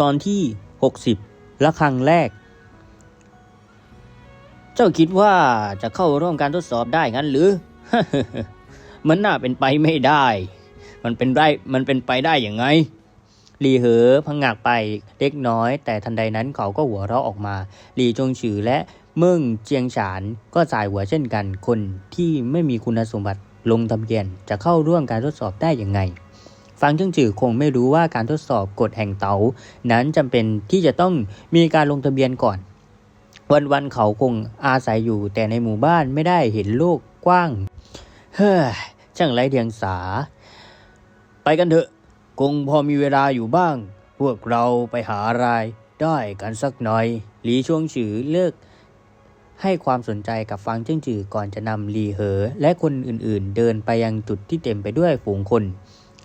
ตอนที่ 60ละครั้งแรก เจ้าคิดว่าจะเข้าร่วมการทดสอบได้งั้นหรือ มันน่าเป็นไปไม่ได้ มันเป็นได้มันเป็นไปได้อย่างไงลีเหอพังงากไปเล็กน้อย แต่ทันใดนั้นเขาก็หัวเราะออกมาลีจงฉือและเมิ่งเจียงฉานก็สายหัวเช่นกัน คนที่ไม่มีคุณสมบัติลงทะเบียนจะเข้าร่วมการทดสอบได้อย่างไง ฟังจิ้งจือคงไม่รู้ว่าการทดสอบกฎแห่งเต๋านั้นจำเป็นที่จะต้องมีการลงทะเบียนก่อน วันๆเขาคงอาศัยอยู่แต่ในหมู่บ้านไม่ได้เห็นโลกกว้าง เฮ้ยช่างไรเดียงสา ไปกันเถอะ คงพอมีเวลาอยู่บ้าง พวกเราไปหาอะไรได้กันสักหน่อย หลีช่วงฉือเลิกให้ความสนใจกับฟังเจิ้งจือก่อนจะนำลีเหอ และคนอื่นๆ เดินไปยังจุดที่เต็มไปด้วยฝูงคน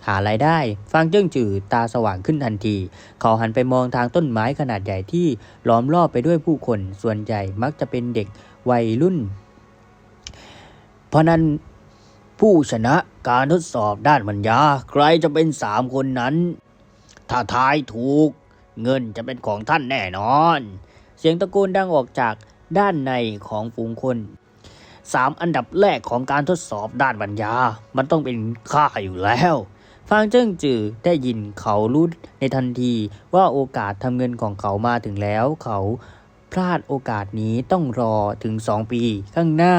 หารายได้ฟังเจิ้งจือตาสว่างขึ้นทันที เขาหันไปมองทางต้นไม้ขนาดใหญ่ที่ล้อมรอบไปด้วยผู้คนส่วนใหญ่มักจะเป็นเด็กวัยรุ่น เพราะนั้นผู้ชนะการทดสอบด้านปัญญา ใครจะเป็นสามคนนั้น ถ้าทายถูก เงินจะเป็นของท่านแน่นอน เสียงตะโกนดังออกจากด้านในของฝูงคนสามอันดับแรกของการทดสอบด้านปัญญา มันต้องเป็นข้าอยู่แล้ว ฟางเจิ้งจือได้ยินเขารู้ในทันทีว่าโอกาสทำเงินของเขามาถึงแล้ว เขาพลาดโอกาสนี้ต้องรอถึงสองปีข้างหน้า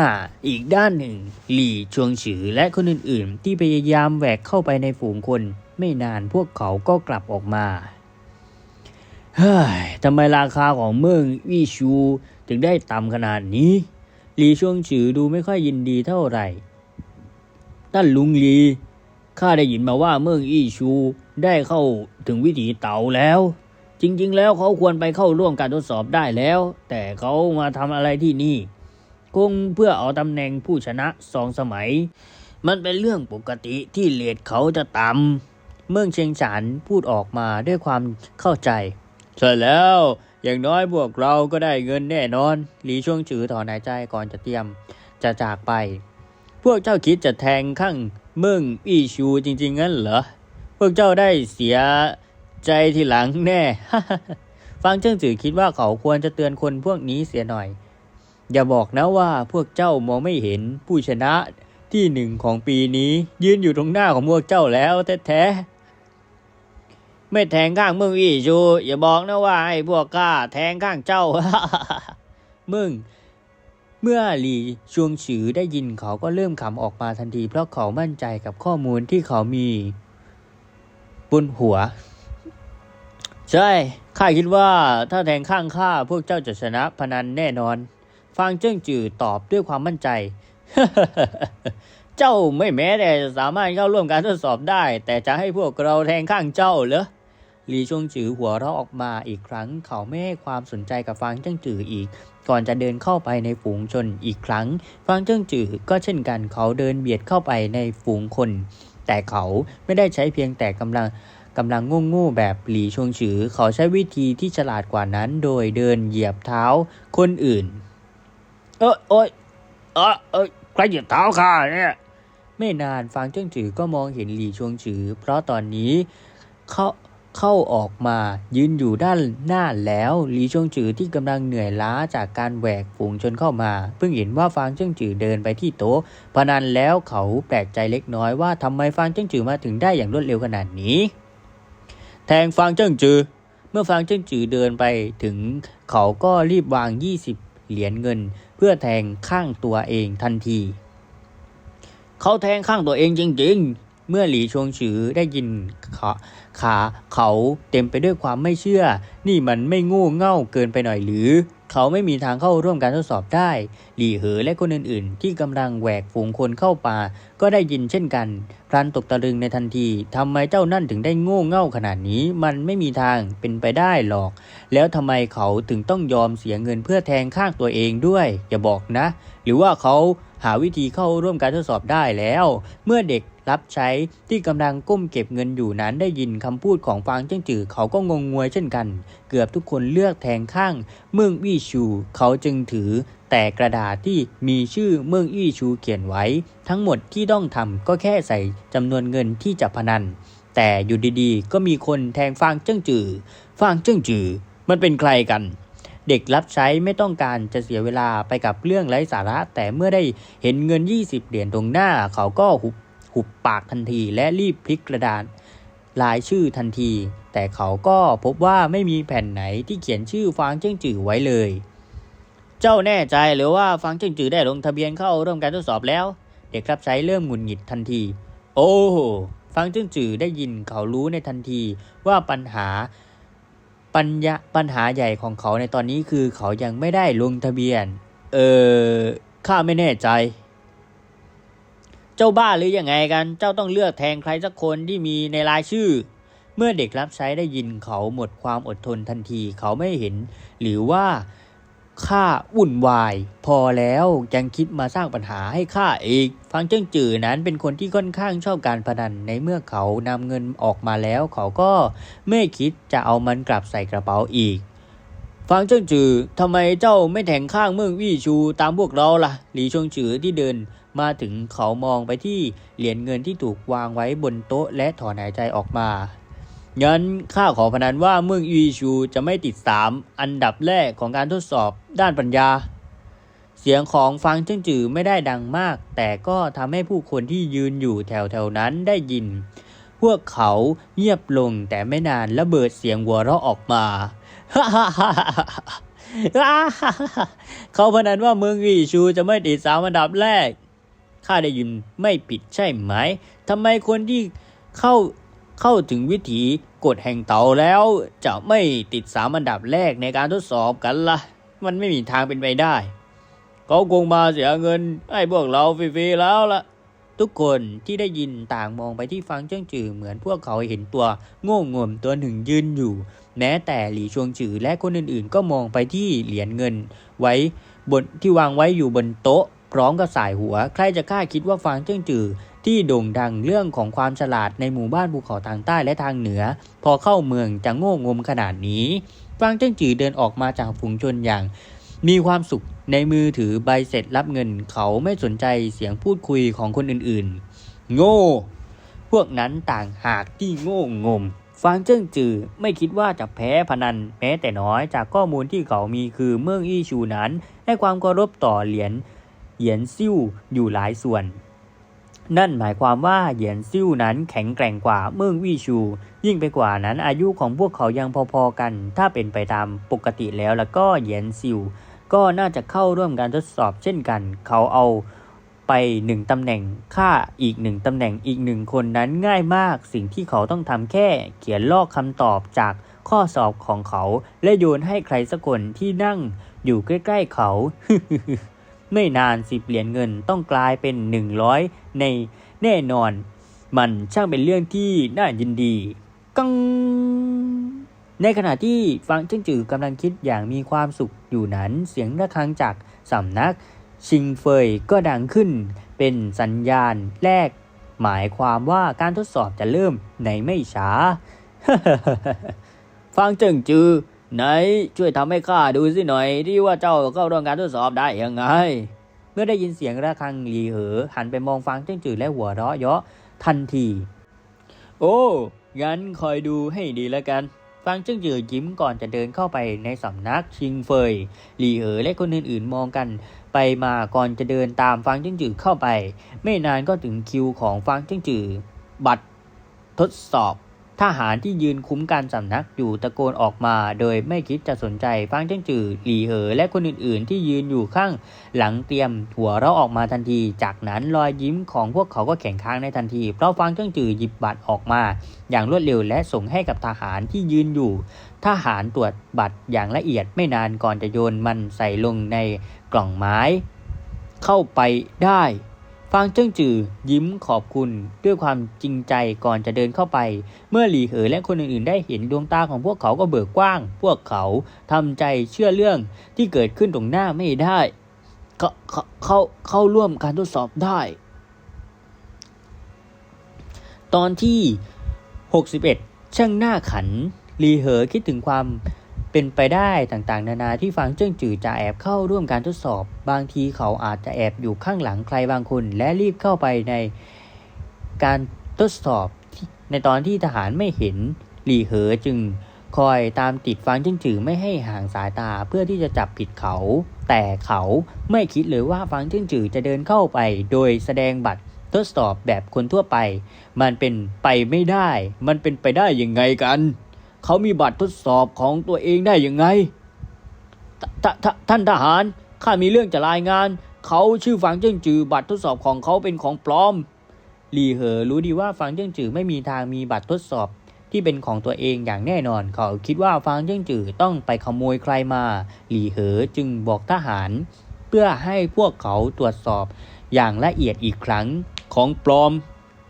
อีกด้านหนึ่ง หลี่ชวงฉือและคนอื่นๆ ที่พยายามแหวกเข้าไปในฝูงคน ไม่นานพวกเขาก็กลับออกมาเฮ้ยทำไมราคาของเมืองวี่ชูถึงได้ต่ำขนาดนี้ หลีชวงฉือดูไม่ค่อยยินดีเท่าไหร่ท่านลุงหลี ข้าได้ยินมาว่าเมืองอี้ชูได้เข้าถึงวิถีเต๋าแล้ว จริงๆ แล้วเขาควรไปเข้าร่วมการทดสอบได้แล้ว แต่เขามาทำอะไรที่นี่คงเพื่อเอาตำแหน่งผู้ชนะสองสมัย มันเป็นเรื่องปกติที่เลดเขาจะต่ำเมืองเชียงฉานพูดออกมาด้วยความเข้าใจใช่แล้วอย่างน้อยพวกเราก็ได้เงินแน่นอน หลีช่วงจือถอนหายใจก่อนจะเตรียมจะจากไป พวกเจ้าคิดจะแทงข้างเมืองอี้ชูจริงๆงั้นเหรอ พวกเจ้าได้เสียใจทีหลังแน่ ฟังเจิ้งจือคิดว่าเขาควรจะเตือนคนพวกนี้เสียหน่อย อย่าบอกนะว่าพวกเจ้ามองไม่เห็นผู้ชนะที่หนึ่งของปีนี้ ยืนอยู่ตรงหน้าของพวกเจ้าแล้วแท้ๆ ไม่แทงข้างเมืองอี้ชู อย่าบอกนะว่าไอ้พวกก้าแทงข้างเจ้า มึง เมื่อหลีชวงฉือได้ยินเขาก็เริ่มขำออกมาทันที เพราะเขามั่นใจกับข้อมูลที่เขามีบนหัว ใช่ ข้าคิดว่าถ้าแทงข้างข้าพวกเจ้าจะชนะพนันแน่นอน ฟางเจิ้งจือตอบด้วยความมั่นใจ เจ้าไม่แม้แต่จะสามารถเข้าร่วมการทดสอบได้ แต่จะให้พวกเราแทงข้างเจ้าเหรอหลีชวงจือหัวเราะออกมาอีกครั้ง เขาไม่ให้ความสนใจกับฟางเจิ้งจืออีก ก่อนจะเดินเข้าไปในฝูงชนอีกครั้งฟางเจิ้งจือก็เช่นกันเขาเดินเบียดเข้าไปในฝูงคน แต่เขาไม่ได้ใช้เพียงแต่กำลังกำลังโง่ๆแบบหลีชวงฉือ เขาใช้วิธีที่ฉลาดกว่านั้น โดยเดินเหยียบเท้าคนอื่น เอยเอยเอยเอยใครเหยียบเท้าข้าเนี่ย ไม่นานฟางเจิ้งจือก็มองเห็นหลีชวงฉือ เพราะตอนนี้เขา เข้าออกมายืนอยู่ด้านหน้าแล้วหลีชงจือที่กำลังเหนื่อยล้าจากการแหวกฝูงชนเข้ามา เพิ่งเห็นว่าฟางเจิ้งจือเดินไปที่โต๊ะพนันแล้วเขาแปลกใจเล็กน้อยว่าทำไมฟางเจิ้งจือมาถึงได้อย่างรวดเร็วขนาดนี้ แทงฟางเจิ้งจือ เมื่อฟางเจิ้งจือเดินไปถึง เขาก็รีบวาง 20 เหรียญเงิน เพื่อแทงข้างตัวเองทันที เขาแทงข้างตัวเองจริง ๆ เมื่อหลีชวงฉือได้ยินขาขาเขาเต็มไปด้วยความไม่เชื่อ นี่มันไม่โง่เง่าเกินไปหน่อยหรือ เขาไม่มีทางเข้าร่วมการทดสอบได้ หลี่เหอและคนอื่นๆ ที่กำลังแหวกฝูงคนเข้าป่า ก็ได้ยินเช่นกัน พลันตกตะลึงในทันทีทำไมเจ้านั่นถึงได้โง่เง่าขนาดนี้ มันไม่มีทางเป็นไปได้หรอก แล้วทำไมเขาถึงต้องยอมเสียเงินเพื่อแทงข้างตัวเองด้วย อย่าบอกนะ หรือว่าเขา หาวิธีเข้าร่วมการทดสอบได้แล้ว เมื่อเด็กรับใช้ที่กำลังก้มเก็บเงินอยู่นั้นได้ยินคำพูดของฟางเจิ้งจือเขาก็งงงวยเช่นกัน เกือบทุกคนเลือกแทงข้าง เมืองวี่ชู เขาจึงถือ แต่กระดาษที่มีชื่อเมืองอี้ชูเขียนไว้ ทั้งหมดที่ต้องทำก็แค่ใส่จำนวนเงินที่จะพนัน แต่อยู่ดีๆ ก็มีคนแทงฟางเจิ้งจือฟางเจิ้งจือ มันเป็นใครกัน เด็กรับใช้ไม่ต้องการจะเสียเวลาไปกับเรื่องไร้สาระ แต่เมื่อได้เห็นเงิน 20 เหรียญตรงหน้า เขาก็หุบหุบปากทันที และรีบพลิกกระดานรายชื่อทันที แต่เขาก็พบว่าไม่มีแผ่นไหนที่เขียนชื่อฟางเจิ้งจือไว้เลย เจ้าแน่ใจหรือว่าฟางเจิ้งจือได้ลงทะเบียนเข้าร่วมการทดสอบแล้ว เด็กรับใช้เริ่มหงุดหงิดทันที โอ้ฟังเจิ้งจือได้ยินเขารู้ในทันทีว่าปัญหา ปัญญาปัญหาใหญ่ของเขาในตอนนี้คือเขายังไม่ได้ลงทะเบียน เออข้าไม่แน่ใจ เจ้าบ้าหรือยังไงกัน เจ้าต้องเลือกแทงใครสักคนที่มีในรายชื่อ เมื่อเด็กรับใช้ได้ยินเขาหมดความอดทนทันที เขาไม่เห็น หรือว่า ข้าวุ่นวาย พอแล้วยังคิดมาสร้างปัญหาให้ข้าอีก ฟังเจิ้งจือนั้นเป็นคนที่ค่อนข้างชอบการพนันในเมื่อเขานำเงินออกมาแล้ว เขาก็ไม่คิดจะเอามันกลับใส่กระเป๋าอีก ฟังเจิ้งจือทำไมเจ้าไม่แทงข้างเมืองวี่ชูตามพวกเราล่ะ หลีชงจือที่เดินมาถึงเขามองไปที่เหรียญเงินที่ถูกวางไว้บนโต๊ะและถอนหายใจออกมา งั้นข้าขอพนันว่าเมืองอีชูจะไม่ติดสามอันดับแรกของการทดสอบด้านปัญญา เสียงของฟังเจิ้งจือไม่ได้ดังมาก แต่ก็ทำให้ผู้คนที่ยืนอยู่แถวๆนั้นได้ยิน พวกเขาเงียบลงแต่ไม่นานระเบิดเสียงหัวเราะออกมาเขาพนันว่าเมืองอีชูจะไม่ติดสามอันดับแรกข้าได้ยินไม่ผิดใช่ไหมทำไมคนที่เข้า เข้าถึงวิถีกฎแห่งเต่าแล้วจะไม่ติดสามอันดับแรกในการทดสอบกันละ่ะ มันไม่มีทางเป็นไปได้ เขาคงมาเสียเงินให้พวกเราฟรีๆแล้วละ่ะ ทุกคนที่ได้ยินต่างมองไปที่ฟังเจิ้งจือเหมือนพวกเขาเห็นตัวโง่งมตัวหนึ่งยืนอยู่ แม้แต่หลี่ชวงจือและคนอื่นๆ ก็มองไปที่เหรียญเงิน ไว้บนที่วางไว้อยู่บนโต๊ะ พร้อมกับสายหัว ใครจะกล้าคิดว่าฟางเจิ้งจือ ที่โด่งดังเรื่องของความฉลาดในหมู่บ้านภูเขาทางใต้และทางเหนือ พอเข้าเมืองจะโง่งมขนาดนี้ฟางเจิ้งจือเดินออกมาจากฝูงชนอย่าง มีความสุขในมือถือใบเสร็จรับเงินเขาไม่สนใจเสียงพูดคุยของคนอื่นๆ โง่ พวกนั้นต่างหากที่โง่งมฟางเจิ้งจือไม่คิดว่าจะแพ้พนันแม้แต่น้อยจากข้อมูลที่เขามีคือเมืองอี้ชูนั้นให้ความเคารพต่อเหรียญเหยียนซิ่วอยู่หลายส่วน นั่นหมายความว่าเหยียนซิ่วนั้นแข็งแกร่งกว่าเมืองวี่ชู ยิ่งไปกว่านั้นอายุของพวกเขายังพอๆกัน ถ้าเป็นไปตามปกติแล้วแล้วก็เหยียนซิ่วก็น่าจะเข้าร่วมการทดสอบเช่นกัน เขาเอาไปหนึ่งตำแหน่งค่าอีกหนึ่งตำแหน่งอีกหนึ่งคนนั้นง่ายมาก สิ่งที่เขาต้องทำแค่ เขียนลอกคำตอบจากข้อสอบของเขา และโยนให้ใครสักคนที่นั่งอยู่ใกล้ ๆเขา ไม่นานสิบเหรียญเงินต้องกลายเป็นหนึ่งร้อยในแน่นอน มันช่างเป็นเรื่องที่น่ายินดี กัง ในขณะที่ฟังเจิ้งจือกำลังคิดอย่างมีความสุขอยู่นั้น เสียงระฆังจากสำนัก ชิงเฟยก็ดังขึ้น เป็นสัญญาณแรก หมายความว่าการทดสอบจะเริ่มในไม่ช้าฟังเจิงจือ ไหนช่วยทำให้ข้าดูสิหน่อยที่ว่าเจ้าเข้าร่วมการทดสอบได้ยังไง เมื่อได้ยินเสียงระฆังหลีเหอ หันไปมองฟังเจิ้งจือและหัวเราะเยาะทันที โอ้งั้นคอยดูให้ดีแล้วกันฟังเจิ้งจือยิ้มก่อนจะเดินเข้าไปในสำนักชิงเฟยหลีเหอและคนอื่นๆมองกันไปมาก่อนจะเดินตามฟังเจิ้งจือเข้าไป ไม่นานก็ถึงคิวของฟังเจิ้งจือ บัตรทดสอบ ทหารที่ยืนคุ้มกันสำนักอยู่ตะโกนออกมา โดยไม่คิดจะสนใจฟังเจ้งจือหลีเหอ และคนอื่นๆ ที่ยืนอยู่ข้างหลังเตรียม หัวเราออกมาทันที จากนั้นรอยยิ้มของพวกเขาก็แข็งค้างในทันที เพราะฟังเจ้งจือหยิบบัตรออกมา อย่างรวดเร็วและส่งให้กับทหารที่ยืนอยู่ ทหารตรวจบัตรอย่างละเอียดไม่นานก่อนจะโยนมันใส่ลงในกล่องไม้ เข้าไปได้ ฟางเจิ้งจือยิ้มขอบคุณด้วยความจริงใจก่อนจะเดินเข้าไป เมื่อหลีเหอและคนอื่นๆ ได้เห็นดวงตาของพวกเขาก็เบิกกว้าง พวกเขาทำใจเชื่อเรื่องที่เกิดขึ้นตรงหน้าไม่ได้ เขาเขาเขาเข้าร่วมการทดสอบได้ ตอนที่ 61 ช่างหน้าขันหลีเหอคิดถึงความ เป็นไปได้ต่างๆ นานาที่ฟังเจิ้งจือจะแอบเข้าร่วมการทดสอบ บางทีเขาอาจจะแอบอยู่ข้างหลังใครบางคน และรีบเข้าไปในการทดสอบในตอนที่ทหารไม่เห็นหลีเหอจึงคอยตามติดฟางจิ้งจือไม่ให้ห่างสายตาเพื่อที่จะจับผิดเขา แต่เขาไม่คิดเลยว่าฟางจิ้งจือจะเดินเข้าไป โดยแสดงบัตรทดสอบแบบคนทั่วไป มันเป็นไปไม่ได้ มันเป็นไปได้ยังไงกัน เขามีบัตรทดสอบของตัวเองได้ยังไงทททท่านทหารข้ามีเรื่องจะรายงาน เขาชื่อฟางเจิ้งจือ บัตรทดสอบของเขาเป็นของปลอมหลีเหอรู้ดีว่าฟางเจิ้งจือไม่มีทางมีบัตรทดสอบที่เป็นของตัวเองอย่างแน่นอน เขาคิดว่าฟางเจิ้งจือต้องไปขโมยใครมาหลีเหอจึงบอกทหาร เพื่อให้พวกเขาตรวจสอบอย่างละเอียดอีกครั้งของปลอม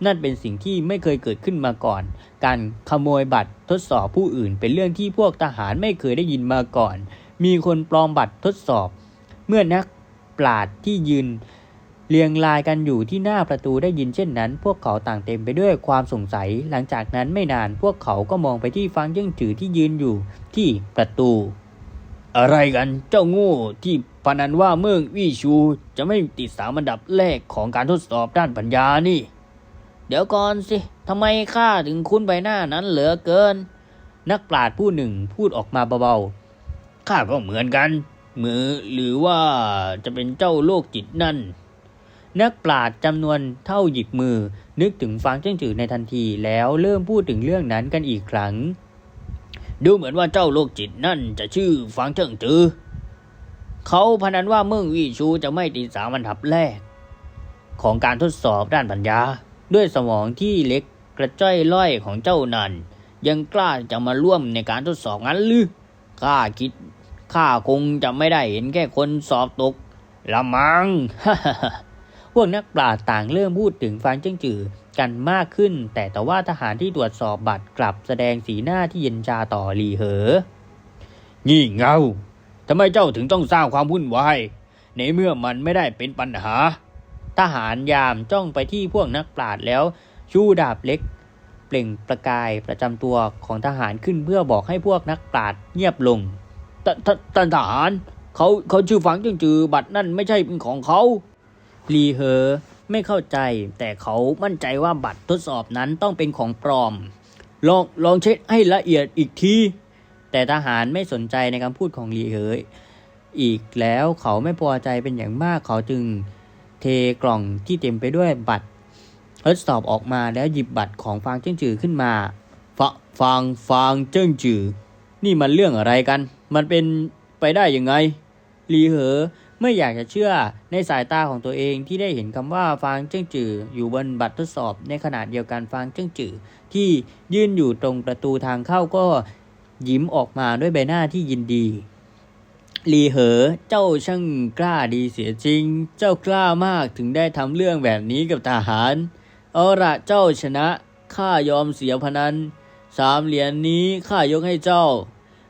นั่นเป็นสิ่งที่ไม่เคยเกิดขึ้นมาก่อน การขโมยบัตรทดสอบผู้อื่น เป็นเรื่องที่พวกทหารไม่เคยได้ยินมาก่อน มีคนปลอมบัตรทดสอบ เมื่อนักปราดที่ยืนเรียงรายกันอยู่ที่หน้าประตูได้ยินเช่นนั้น พวกเขาต่างเต็มไปด้วยความสงสัย หลังจากนั้นไม่นานพวกเขาก็มองไปที่ฟางเจิ้งจือที่ยืนอยู่ที่ประตู อะไรกันเจ้าโง่ที่พนันว่าเมืองวี่ชู จะไม่ติดสามอันดับแรกของการทดสอบด้านปัญญานี่ เดี๋ยวก่อนสิทำไมข้าถึงคุ้นใบหน้านั้นเหลือเกิน นักปราชญ์ผู้หนึ่งพูดออกมาเบาๆข้าก็เหมือนกัน มือหรือว่าจะเป็นเจ้าโลกจิตนั่น นักปราชญ์จำนวนเท่าหยิบมือ นึกถึงฟางเจิ้งจือในทันทีแล้วเริ่มพูดถึงเรื่องนั้นกันอีกครั้ง ดูเหมือนว่าเจ้าโลกจิตนั่นจะชื่อฟางเจิ้งจือเขาพนันว่าเมืองวีชูจะไม่ติดสามันดับแรก ของการทดสอบด้านปัญญา ด้วยสมองที่เล็กกระจ้อยล่อยของเจ้านันยังกล้าจะมาร่วมในการทดสอบงั้นหรือข้าคิดข้าคงจะไม่ได้เห็นแค่คนสอบตก ละมังพวกนักปราชญ์ต่างเริ่มพูดถึงฟางเจิ้งจือกันมากขึ้น แต่แต่ว่าทหารที่ตรวจสอบบัตรกลับแสดงสีหน้าที่เย็นชาต่อหลีเหอ งี่เง่าทำไมเจ้าถึงต้องสร้างความวุ่นวายในเมื่อมันไม่ได้เป็นปัญหา ทหารยามจ้องไปที่พวกนักปราชญ์แล้วชูดาบเล็ก เปล่งประกายประจำตัวของทหารขึ้นเพื่อบอกให้พวกนักปราชญ์เงียบลงททท่ทหารเขาเขาชื่อฝังจึงจือบัตรนั่นไม่ใช่เป็นของเขาลีเหอไม่เข้าใจ แต่เขามั่นใจว่าบัตรทดสอบนั้นต้องเป็นของปลอม ลองลองเช็คให้ละเอียดอีกที แต่ทหารไม่สนใจในคำพูดของลีเหออีกแล้วเขาไม่พอใจเป็นอย่างมากเขาจึง ทกล่องที่เต็มไปด้วยบัตรทดสอบออกมาแล้วหยิบบัตรของฟางเจิ้งจือขึ้นมาฟะฟางฟางเจิ้งจือ นี่มันเรื่องอะไรกัน มันเป็นไปได้ยังไงลีเหอไม่อยากจะเชื่อในสายตาของตัวเองที่ได้เห็นคำว่าฟางเจิ้งจืออยู่บนบัตรทดสอบในขณะเดียวกันฟางเจิ้งจือ ที่ยืนอยู่ตรงประตูทางเข้าก็ยิ้มออกมาด้วยใบหน้าที่ยินดี ลีเหอ เจ้าช่างกล้าดีเสียจริง เจ้ากล้ามากถึงได้ทำเรื่องแบบนี้กับทหาร เอาละเจ้าชนะ ข้ายอมเสียพนัน สามเหรียญนนี้ข้ายกให้เจ้า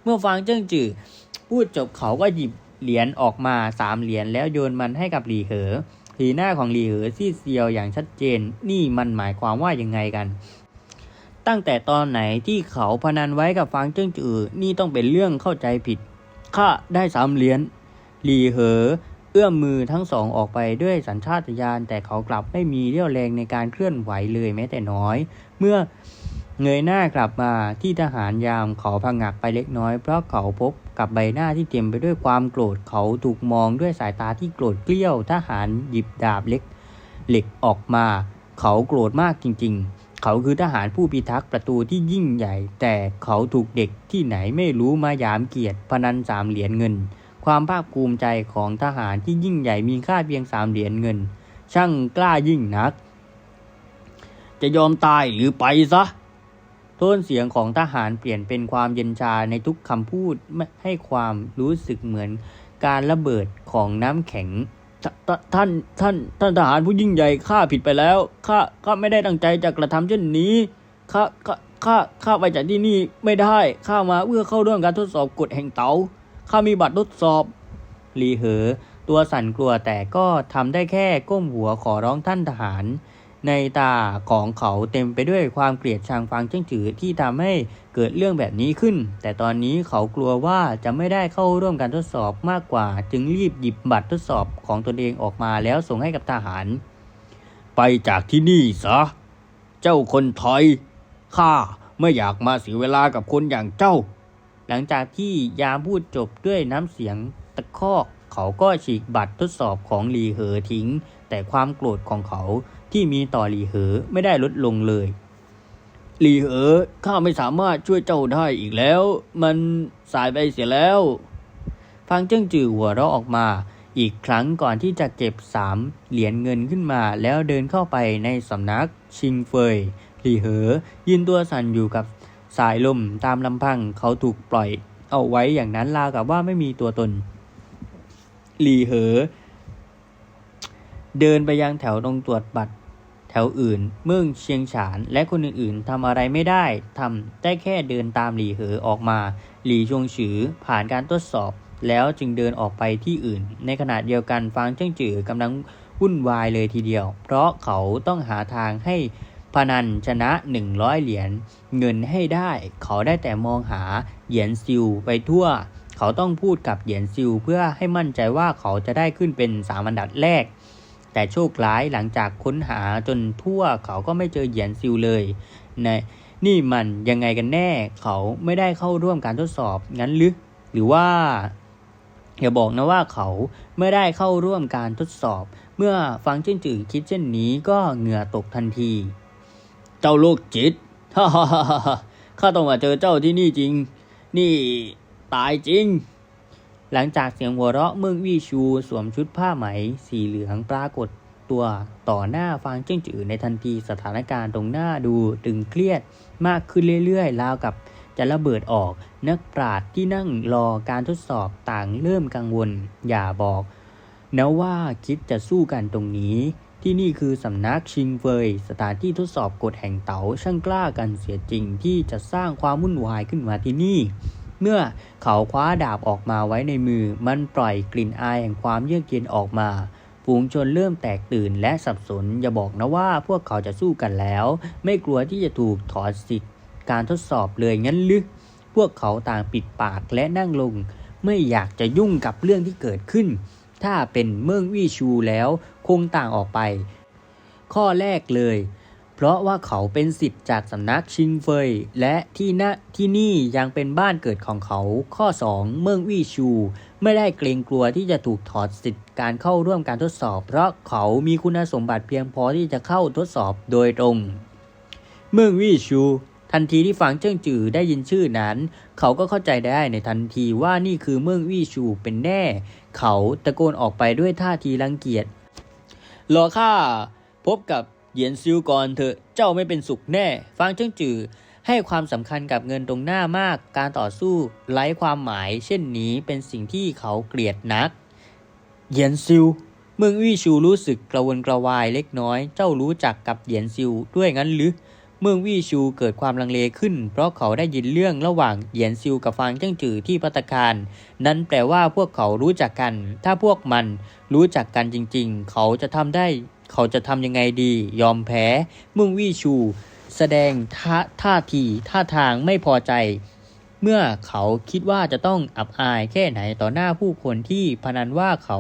เมื่อฟังเจิ้งจือพูดจบเขาก็หยิบเหรียญออกมาสามเหรียญแล้วโยนมันให้กับหลีเหอสีหน้าของหลีเหอซีดเซียวอย่างชัดเจน นี่มันหมายความว่ายังไงกัน ตั้งแต่ตอนไหนที่เขาพนันไว้กับฟางเจิ้งจือ นี่ต้องเป็นเรื่องเข้าใจผิด ข้าได้สามเหรียญหลีเหอ เอื้อมมือทั้งสองออกไปด้วยสัญชาตญาณแต่เขากลับไม่มีเรี่ยวแรงในการเคลื่อนไหวเลยแม้แต่น้อย เมื่อเงยหน้ากลับมาที่ทหารยามเขาพังงักไปเล็กน้อย เพราะเขาพบกับใบหน้าที่เต็มไปด้วยความโกรธเขาถูกมองด้วยสายตาที่โกรธเกลี้ยวทหารหยิบดาบเล็ก เหล็กออกมา เขาโกรธมากจริง ๆ เขาคือทหารผู้พิทักษ์ประตูที่ยิ่งใหญ่ แต่เขาถูกเด็กที่ไหนไม่รู้มายามเกียรติพนันสามเหรียญเงิน ความภาคภูมิใจของทหารที่ยิ่งใหญ่มีค่าเพียงสามเหรียญเงิน ช่างกล้ายิ่งนัก จะยอมตายหรือไปซะโทนเสียงของทหารเปลี่ยนเป็นความเย็นชาในทุกคำพูดให้ความรู้สึกเหมือนการระเบิดของน้ำแข็ง ท่านท่านท่านทหารผู้ยิ่งใหญ่ข้าผิดไปแล้วข้าข้าไม่ได้ตั้งใจจะกระทำเช่นนี้ข้าข้าข้าข้าไปจากที่นี่ไม่ได้ข้ามาเพื่อเข้าร่วมการทดสอบกฎแห่งเต๋าข้ามีบัตรทดสอบลีเหอ ตัวสั่นกลัวแต่ก็ทำได้แค่ก้มหัวขอร้องท่านทหาร ในตาของเขาเต็มไปด้วยความเกลียดชังฟังเจิ้งจือที่ทำให้เกิดเรื่องแบบนี้ขึ้น แต่ตอนนี้เขากลัวว่าจะไม่ได้เข้าร่วมการทดสอบมากกว่า จึงรีบหยิบบัตรทดสอบของตนเองออกมาแล้วส่งให้กับทหาร ไปจากที่นี่ซะ เจ้าคนไทยข้าไม่อยากมาเสียเวลากับคนอย่างเจ้า หลังจากที่ยามพูดจบด้วยน้ำเสียงตะคอก เขาก็ฉีกบัตรทดสอบของหลีเหอทิ้ง แต่ความโกรธของเขา ที่มีต่อหลีเหอไม่ได้ลดลงเลย หลีเหอข้าไม่สามารถช่วยเจ้าได้อีกแล้ว มันสายไปเสียแล้ว ฟังเจิ้งจือหัวเราะออกมาอีกครั้งก่อนที่จะเก็บสามเหรียญเงินขึ้นมา แล้วเดินเข้าไปในสำนักชิงเฟยหลีเหอ ยืนตัวสั่นอยู่กับสายลมตามลำพังเขาถูกปล่อย เอาไว้อย่างนั้นราวกับว่าไม่มีตัวตน หลีเหอ เดินไปยังแถวตรงตรวจบัตร ถวอื่นเมืองเชียงฉานและคนอื่นๆทำอะไรไม่ได้ทำได้แค่เดินตามหลีเหอออกมา หลีชงฉือผ่านการทดสอบ แล้วจึงเดินออกไปที่อื่น ในขณะเดียวกันฟางเจิ้งจือกำลังวุ่นวายเลยทีเดียว เพราะเขาต้องหาทางให้พนันชนะ100เหรียญเงินให้ได้ เขาได้แต่มองหาเหยียนซิวไปทั่ว เขาต้องพูดกับเหยียนซิวเพื่อให้มั่นใจว่าเขาจะได้ขึ้นเป็นสามอันดับแรก แต่โชคร้ายหลังจากค้นหาจนทั่วเขาก็ไม่เจอเหยียนซิวเลยในนี่มันยังไงกันแน่เขาไม่ได้เข้าร่วมการทดสอบงั้นหรือหรือว่าอย่าบอกนะว่าเขาไม่ได้เข้าร่วมการทดสอบ เมื่อฟังเจิ้นจือคิดเช่นนี้ก็เหงื่อตกทันที เจ้าโรคจิตฮ่าฮ่าฮ่าฮ่าข้าต้องมาเจอเจ้าที่นี่จริง นี่ตายจริง หลังจากเสียงหัวเราะเมืองวี่ชูสวมชุดผ้าไหม สีเหลืองปรากฏตัวต่อหน้าฟางเจิ้งจือในทันทีสถานการณ์ตรงหน้าดูตึงเครียดมากขึ้นเรื่อยๆราวกับจะระเบิดออกนักปราชญ์ที่นั่งรอการทดสอบต่างเริ่มกังวล อย่าบอกนะว่าคิดจะสู้กันตรงนี้ ที่นี่คือสำนักชิงเฟย สถานที่ทดสอบกฎแห่งเต๋าช่างกล้ากันเสียจริงที่จะสร้างความวุ่นวายขึ้นมาที่นี่ เมื่อเขาคว้าดาบออกมาไว้ในมือ มันปล่อยกลิ่นอายแห่งความเยือกเย็นออกมาฝูงชนเริ่มแตกตื่นและสับสน อย่าบอกนะว่าพวกเขาจะสู้กันแล้ว ไม่กลัวที่จะถูกถอดสิทธิ์ การทดสอบเลยงั้นหรือพวกเขาต่างปิดปากและนั่งลง ไม่อยากจะยุ่งกับเรื่องที่เกิดขึ้น ถ้าเป็นเมืองวี่ชูแล้ว คงต่างออกไป ข้อแรกเลย เพราะว่าเขาเป็นสิทธิ์จากสำนักชิงเฟย และที่ณที่นี่ยังเป็นบ้านเกิดของเขา ข้อ 2 เมืองวี่ชู ไม่ได้เกรงกลัวที่จะถูกถอดสิทธิ์การเข้าร่วมการทดสอบ เพราะเขามีคุณสมบัติเพียงพอที่จะเข้าทดสอบโดยตรง เมืองวี่ชู ทันทีที่ฟังเจิ้งจือได้ยินชื่อนั้น เขาก็เข้าใจได้ในทันทีว่านี่คือเมืองวี่ชูเป็นแน่ เขาตะโกนออกไปด้วยท่าทีรังเกียจรอข้าพบกับ เหยียนซิวก่อนเถอะเจ้าไม่เป็นสุขแน่ฟังเจิ้งจือให้ความสำคัญกับเงินตรงหน้ามาก การต่อสู้ไร้ความหมาย เช่นนี้เป็นสิ่งที่เขาเกลียดนัก เหยียนซิว เมืองวี่ชูรู้สึกกระวนกระวายเล็กน้อย เจ้ารู้จักกับเหยียนซิวด้วยงั้นหรือ เมืองวี่ชูเกิดความลังเลขึ้น เพราะเขาได้ยินเรื่องระหว่างเหยียนซิวกับฟางเจิ้งจือที่พัตตาคาร นั่นแปลว่าพวกเขารู้จักกัน ถ้าพวกมันรู้จักกันจริง ๆ เขาจะทำได้ เขาจะทำยังไงดี ยอมแพ้มืองวี่ชู แสดงท่าท่าทีท่าทางไม่พอใจ เมื่อเขาคิดว่าจะต้องอับอายแค่ไหนต่อหน้าผู้คนที่พนันว่าเขา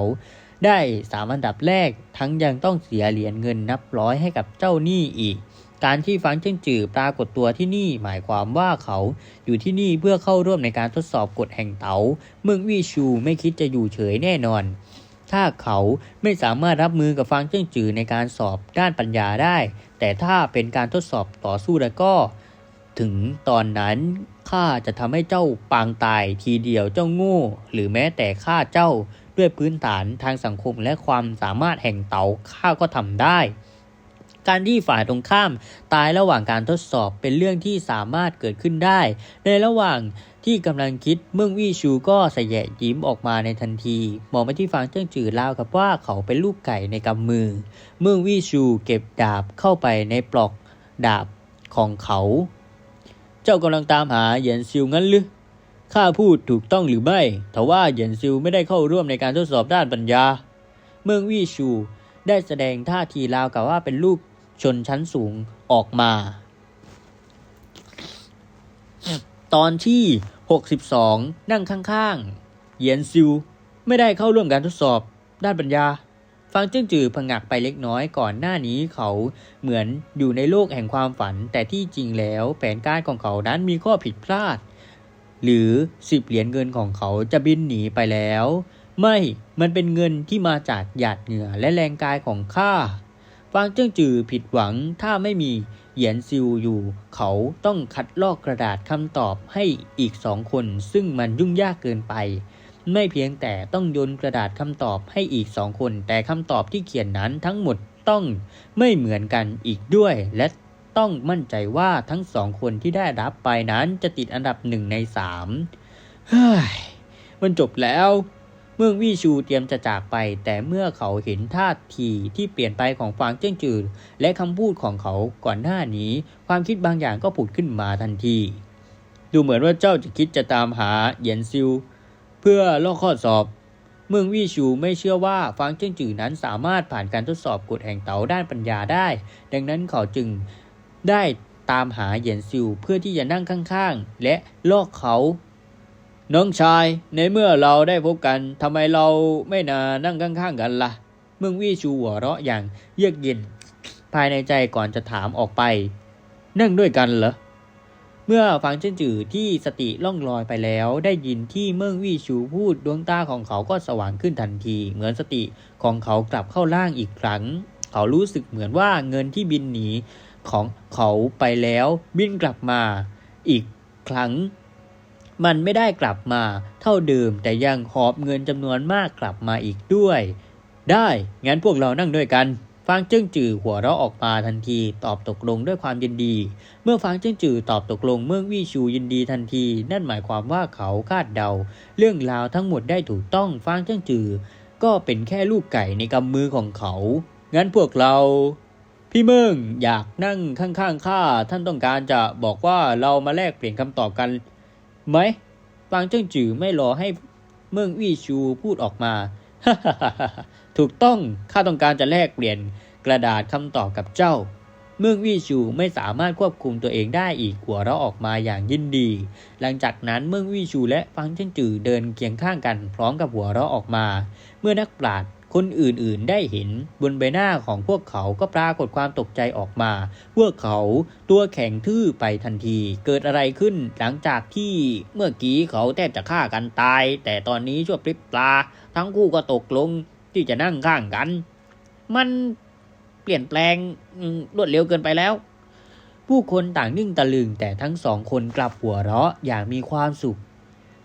ได้สามอันดับแรกทั้งยังต้องเสียเหรียญเงินนับร้อยให้กับเจ้าหนี้อีก การที่ฟังเจิ้งจือปรากฏตัวที่นี่หมายความว่าเขาอยู่ที่นี่เพื่อเข้าร่วมในการทดสอบกฎแห่งเต๋าเมืองวี่ชูไม่คิดจะอยู่เฉยแน่นอน ถ้าเขาไม่สามารถรับมือกับฟังเจิ้งจือในการสอบด้านปัญญาได้ แต่ถ้าเป็นการทดสอบต่อสู้แล้วก็ ถึงตอนนั้นข้าจะทำให้เจ้าปางตายทีเดียวเจ้าโง่ หรือแม้แต่ข้าเจ้าด้วยพื้นฐานทางสังคมและความสามารถแห่งเต๋าข้าก็ทำได้ การที่ฝ่ายตรงข้ามตายระหว่างการทดสอบเป็นเรื่องที่สามารถเกิดขึ้นได้ ในระหว่างที่กำลังคิดเมืองวี่ชูก็สะแยะยิ้มออกมาในทันที มองไปที่ฟางเจิ้งจือรากับว่าเขาเป็นลูกไก่ในกำมือ เมืองวี่ชูเก็บดาบเข้าไปในปลอกดาบของเขา เจ้ากำลังตามหาเหยียนซิวงั้นหรือข้าพูดถูกต้องหรือไม่ทว่าเหยียนซิวไม่ได้เข้าร่วมในการทดสอบด้านปัญญา เมืองวี่ชูได้แสดงท่าทีราวกับว่าเป็นลูก ชนชั้นสูงออกมา ตอนที่ 62 นั่งข้างๆ เหยียนซิว ไม่ได้เข้าร่วมการทดสอบด้านปัญญา ฟังจิ้งจือผงักไปเล็กน้อยก่อนหน้านี้เขาเหมือนอยู่ในโลกแห่งความฝัน แต่ที่จริงแล้วแผนการของเขานั้นมีข้อผิดพลาด หรือสิบเหรียญเงินของเขาจะบินหนีไปแล้ว ไม่ มันเป็นเงินที่มาจากหยาดเหงื่อและแรงกายของข้า ฟางเจิ้งจือผิดหวังถ้าไม่มีเหยียนซิวอยู่ เขาต้องคัดลอกกระดาษคำตอบให้อีกสองคน ซึ่งมันยุ่งยากเกินไป ไม่เพียงแต่ต้องโยนกระดาษคำตอบให้อีกสองคน แต่คำตอบที่เขียนนั้นทั้งหมดต้องไม่เหมือนกันอีกด้วย และต้องมั่นใจว่าทั้งสองคนที่ได้รับไปนั้นจะติดอันดับหนึ่งในสามเฮ้ยมันจบแล้ว เมื่อวี่ชูเตรียมจะจากไป แต่เมื่อเขาเห็นท่าทีที่เปลี่ยนไปของฟางเจิ้งจือและคำพูดของเขาก่อนหน้านี้ ความคิดบางอย่างก็ผุดขึ้นมาทันที ดูเหมือนว่าเจ้าจะคิดจะตามหาเหยียนซิว เพื่อลอกข้อสอบ เมืองวี่ชูไม่เชื่อว่าฟางเจิ้งจือนั้นสามารถผ่านการทดสอบกฎแห่งเต๋าด้านปัญญาได้ ดังนั้นเขาจึงได้ตามหาเหยียนซิวเพื่อที่จะนั่งข้างๆ และลอกเขา น้องชายในเมื่อเราได้พบกันทำไมเราไม่นานั่งข้างๆกันละ่ะ เมืองวี่ชูหัวเราะอย่างเยือกเย็น ภายในใจก่อนจะถามออกไป นั่งด้วยกันเหรอ เมื่อฟังเจิ้นจือที่สติล่องลอยไปแล้วได้ยินที่เมืองวี่ชูพูดดวงตาของเขาก็สว่างขึ้นทันที เหมือนสติของเขากลับเข้าร่างอีกครั้ง เขารู้สึกเหมือนว่าเงินที่บินหนีของเขาไปแล้วบินกลับมา อีกครั้ง มันไม่ได้กลับมาเท่าเดิมแต่ยังหอบเงินจำนวนมากกลับมาอีกด้วย ได้ งั้นพวกเรานั่งด้วยกันฟางเจิ้งจือหัวเราะออกมาทันทีตอบตกลงด้วยความยินดี เมื่อฟางเจิ้งจือตอบตกลงเมื่อวี่ชูยินดีทันที นั่นหมายความว่าเขาคาดเดา เรื่องราวทั้งหมดได้ถูกต้องฟางเจิ้งจือ ก็เป็นแค่ลูกไก่ในกำมือของเขา งั้นพวกเรา พี่เมิงอยากนั่งข้างๆข้าท่านต้องการจะบอกว่าเรามาแลกเปลี่ยนคำตอบกัน ไหมฟางเจิ้งจือไม่รอให้เมืองวี่ชูพูดออกมา ถูกต้องข้าต้องการจะแลกเปลี่ยนกระดาษคำตอบกับเจ้า เมืองวี่ชูไม่สามารถควบคุมตัวเองได้อีกหัวเราออกมาอย่างยินดี หลังจากนั้นเมืองวี่ชูและฟางเจิ้งจือเดินเคียงข้างกันพร้อมกับหัวเราะออกมา เมื่อนักปราชญ์ คนอื่นๆได้เห็นบนใบหน้าของพวกเขาก็ปรากฏความตกใจออกมา พวกเขาตัวแข็งทื่อไปทันที เกิดอะไรขึ้นหลังจากที่เมื่อกี้เขาแทบจะฆ่ากันตาย แต่ตอนนี้ชั่วพริบตาทั้งคู่ก็ตกลงที่จะนั่งข้างกัน มันเปลี่ยนแปลงรวดเร็วเกินไปแล้ว ผู้คนต่างนิ่งตะลึงแต่ทั้งสองคนกลับหัวเราะอย่างมีความสุข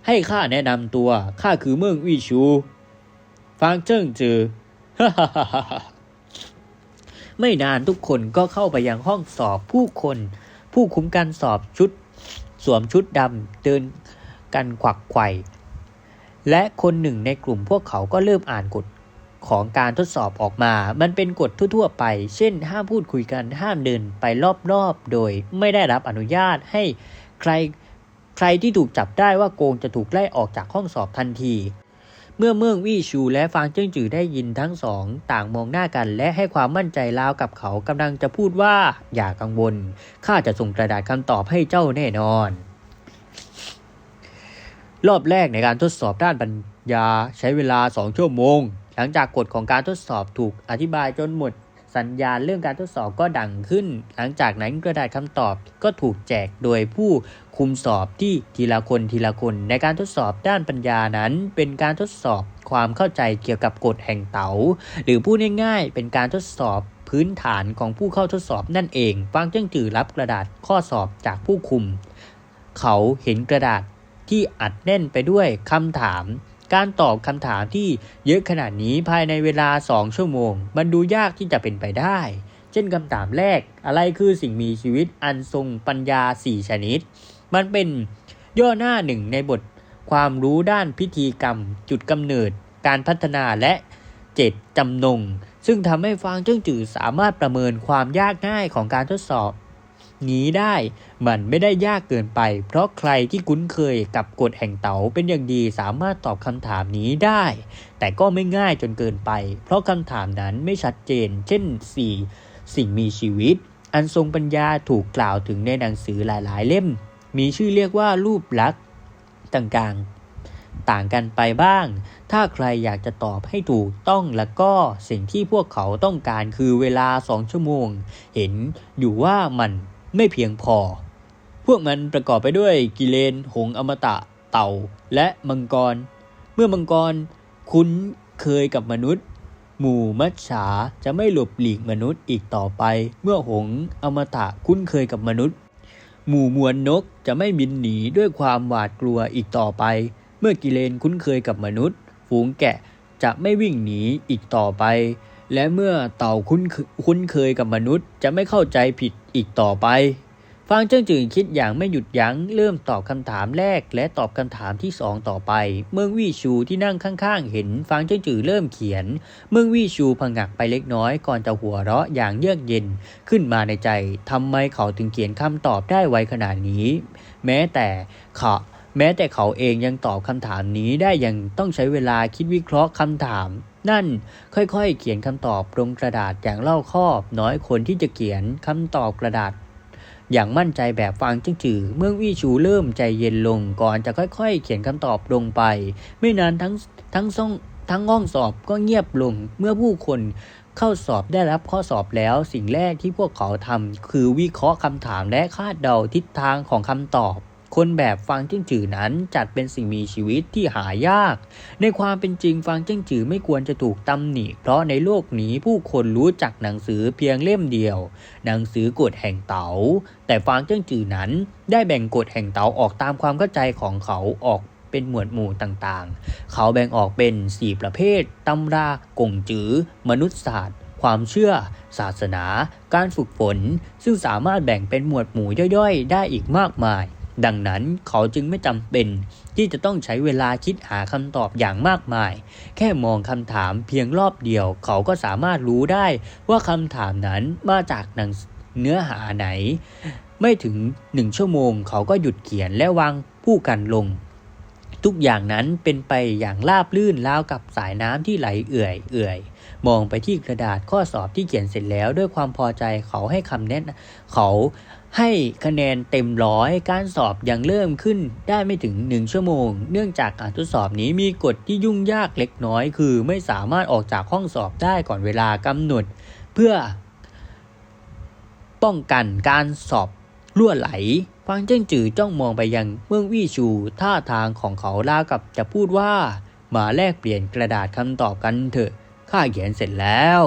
ให้ข้าแนะนำตัวข้าคือเมืองวิชู ฟางเจิ้งจือไม่นานทุกคนก็เข้าไปยังห้องสอบผู้คน ผู้คุมการสอบชุด สวมชุดดำเดินกันขวักไขว่และคนหนึ่งในกลุ่มพวกเขาก็เริ่มอ่านกฎของการทดสอบออกมา มันเป็นกฎทั่วๆไป เช่น ห้ามพูดคุยกัน ห้ามเดินไปรอบๆ โดยไม่ได้รับอนุญาตให้ใครใครที่ถูกจับได้ว่าโกงจะถูกไล่ออกจากห้องสอบทันที เมื่อเมืองวี่ชูและฟางเจิ้งจือได้ยินทั้งสอง ต่างมองหน้ากันและให้ความมั่นใจลาวกับเขากำลังจะพูดว่า อย่ากังวลข้าจะส่งกระดาษคำตอบให้เจ้าแน่นอน รอบแรกในการทดสอบด้านปัญญาใช้เวลาสองชั่วโมง หลังจากกฎของการทดสอบถูกอธิบายจนหมด สัญญาณเรื่องการทดสอบก็ดังขึ้น หลังจากนั้นกระดาษคำตอบก็ถูกแจกโดยผู้คุมสอบที่ทีละคนทีละคน ในการทดสอบด้านปัญญานั้น เป็นการทดสอบความเข้าใจเกี่ยวกับกฎแห่งเต๋า หรือพูดง่ายๆ เป็นการทดสอบพื้นฐานของผู้เข้าทดสอบนั่นเองฟางเจิ้งจือรับกระดาษข้อสอบจากผู้คุม เขาเห็นกระดาษที่อัดแน่นไปด้วยคำถาม การตอบคำถามที่เยอะขนาดนี้ภายในเวลา 2 ชั่วโมง มันดูยากที่จะเป็นไปได้ เช่นคำถามแรก อะไรคือสิ่งมีชีวิตอันทรงปัญญา 4 ชนิด มันเป็นย่อหน้าหนึ่งในบทความรู้ด้านพิธีกรรม จุดกำเนิด การพัฒนาและเจตจำนง ซึ่งทำให้ฟางเจิ้งจือสามารถประเมินความยากง่ายของการทดสอบ นี้ได้ มันไม่ได้ยากเกินไป เพราะใครที่คุ้นเคยกับกฎแห่งเต๋าเป็นอย่างดีสามารถตอบคำถามนี้ได้ แต่ก็ไม่ง่ายจนเกินไป เพราะคำถามนั้นไม่ชัดเจน เช่น 4. สิ่งมีชีวิต อันทรงปัญญาถูกกล่าวถึงในหนังสือหลายๆ เล่ม มีชื่อเรียกว่ารูปลักษณ์ต่างๆต่างกันไปบ้าง ถ้าใครอยากจะตอบให้ถูกต้องแล้วก็สิ่งที่พวกเขาต้องการคือเวลาสองชั่วโมง เห็นอยู่ว่ามัน ไม่เพียงพอ พวกมันประกอบไปด้วยกิเลน หงอมตะ เต่า และมังกร เมื่อมังกรคุ้นเคยกับมนุษย์ หมู่มัจฉาจะไม่หลบหลีกมนุษย์อีกต่อไป เมื่อหงอมตะคุ้นเคยกับมนุษย์ หมู่มวลนกจะไม่บินหนีด้วยความหวาดกลัวอีกต่อไป เมื่อกิเลนคุ้นเคยกับมนุษย์ ฝูงแกะจะไม่วิ่งหนีอีกต่อไป และเมื่อเต่าคุ้นเคคุ้นเคยกับมนุษย์ จะไม่เข้าใจผิดอีกต่อไป ฟางเจิ้งจือคิดอย่างไม่หยุดยัง้งเริ่มตอบคำถามแรก และตอบคำถามที่สองต่อไป เมืองวี่ชูที่นั่งข้างๆ เห็น ฟางเจิ้งจือเริ่มเขียน เมืองวี่ชูผงักไปเล็กน้อยก่อนจะหัวเราะอย่างเยือกเย็น ขึ้นมาในใจทำไมเขาถึงเขียนคำตอบได้ไวขนาดนี้ แม้แต่เขาแม้แต่เขาเองยังตอบคำถามนี้ได้ยังต้องใช้เวลาคิดวิเคราะห์คำถาม นั่นค่อยๆ เขียนคำตอบลงกระดาษอย่างเล่าคอบ น้อยคนที่จะเขียนคำตอบกระดาษ อย่างมั่นใจแบบฟังจึงจือเมื่อวี่ชูเริ่มใจเย็นลงก่อนจะค่อยๆ เขียนคำตอบลงไป ไม่นานทั้งทั้งซ่องทั้งห้องสอบก็เงียบลงเมื่อผู้คนเข้าสอบได้รับข้อสอบแล้วสิ่งแรกที่พวกเขาทำคือวิเคราะห์คำถามและคาดเดาทิศทางของคำตอบ คนแบบฟังจิ้งจือนั้นจัดเป็นสิ่งมีชีวิตที่หายาก ในความเป็นจริงฟังจิ้งจือไม่ควรจะถูกตำหนิ เพราะในโลกนี้ผู้คนรู้จักหนังสือเพียงเล่มเดียว หนังสือกฎแห่งเต๋า แต่ฟางเจิ้งจือนั้นได้แบ่งกฎแห่งเต๋าออกตามความเข้าใจของเขาออกเป็นหมวดหมู่ต่างๆ เขาแบ่งออกเป็น 4 ประเภท ตำรากงจือมนุษยศาสตร์ ความเชื่อ ศาสนา การฝึกฝน ซึ่งสามารถแบ่งเป็นหมวดหมู่ย่อยๆ ได้อีกมากมาย ดังนั้นเขาจึงไม่จำเป็นที่จะต้องใช้เวลาคิดหาคำตอบอย่างมากมาย แค่มองคำถามเพียงรอบเดียว เขาก็สามารถรู้ได้ว่าคำถามนั้นมาจากหนังเนื้อหาไหน ไม่ถึงหนึ่งชั่วโมง เขาก็หยุดเขียนและวางผู้กันลง ทุกอย่างนั้นเป็นไปอย่างราบลื่นราวกับสายน้ำที่ไหลเอื่อยเอื่อยมองไปที่กระดาษข้อสอบที่เขียนเสร็จแล้วด้วยความพอใจเขาให้คำแนะนำเขา ให้คะแนนเต็มร้อยการสอบยังเริ่มขึ้นได้ไม่ถึงหนึ่งชั่วโมง เนื่องจากการทดสอบนี้มีกฎที่ยุ่งยากเล็กน้อย คือไม่สามารถออกจากห้องสอบได้ก่อนเวลากำหนด เพื่อป้องกันการสอบรั่วไหล ฟังเจิ้งจือจ้องมองไปยังเมืองวี่ชู ท่าทางของเขารากับจะพูดว่า มาแลกเปลี่ยนกระดาษคำตอบกันเถอะข้าเขียนเสร็จแล้ว